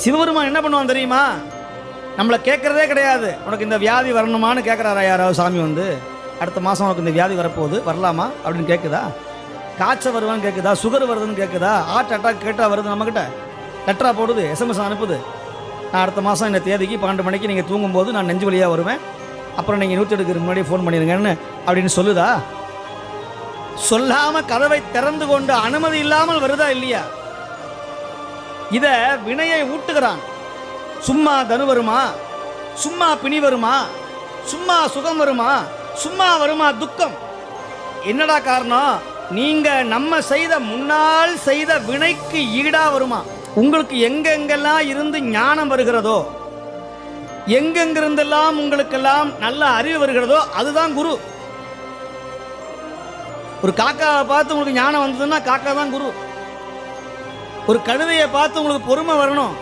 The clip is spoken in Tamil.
சிவபெருமான் என்ன பண்ணுவான் தெரியுமா? நம்மளை கேட்குறதே கிடையாது. உனக்கு இந்த வியாதி வரணுமான்னு கேட்குறாரா யாராவது சாமி வந்து? அடுத்த மாதம் உனக்கு இந்த வியாதி வரப்போகுது. வரலாமா? அப்படின்னு கேட்குதா காய்ச்சல் வருவான்னு கேட்குதா சுகர் வருதுன்னு கேட்குதா ஹார்ட் அட்டாக் கேட்டால் வருது நம்மக்கிட்ட லெட்டரா போடுது எஸ்எம்எஸ் அனுப்புது. நான் அடுத்த மாதம் இந்த தேதிக்கு பன்னெண்டு மணிக்கு நீங்கள் தூங்கும்போது நான் நெஞ்சு வழியாக வருவேன். அப்புறம் நீங்கள் நூற்றி எடுக்கிறதுக்கு முன்னாடி ஃபோன் பண்ணிடுங்கன்னு அப்படின்னு சொல்லுதா? சொல்லாமல் கதவை திறந்து கொண்டு அனுமதி இல்லாமல் வருதா இல்லையா? இத வினையை ஊட்டுகிறான். சும்மா தனு வருமா? சும்மா பிணி வருமா? சும்மா சுகம் வருமா? சும்மா வருமா துக்கம்? என்னடா காரணம்? நீங்க நம்ம செய்த முன்னால் செய்த வினைக்கு ஈடா வருமா? உங்களுக்கு எங்கெங்கெல்லாம் இருந்து ஞானம் வருகிறதோ எங்கெங்கிருந்தெல்லாம் உங்களுக்கெல்லாம் நல்ல அறிவு வருகிறதோ அதுதான் குரு. ஒரு காக்காவை பார்த்து உங்களுக்கு ஞானம் வந்ததுன்னா காக்கா தான் குரு. ஒரு கழுதையை பார்த்து உங்களுக்கு பொறுமை வரணும்.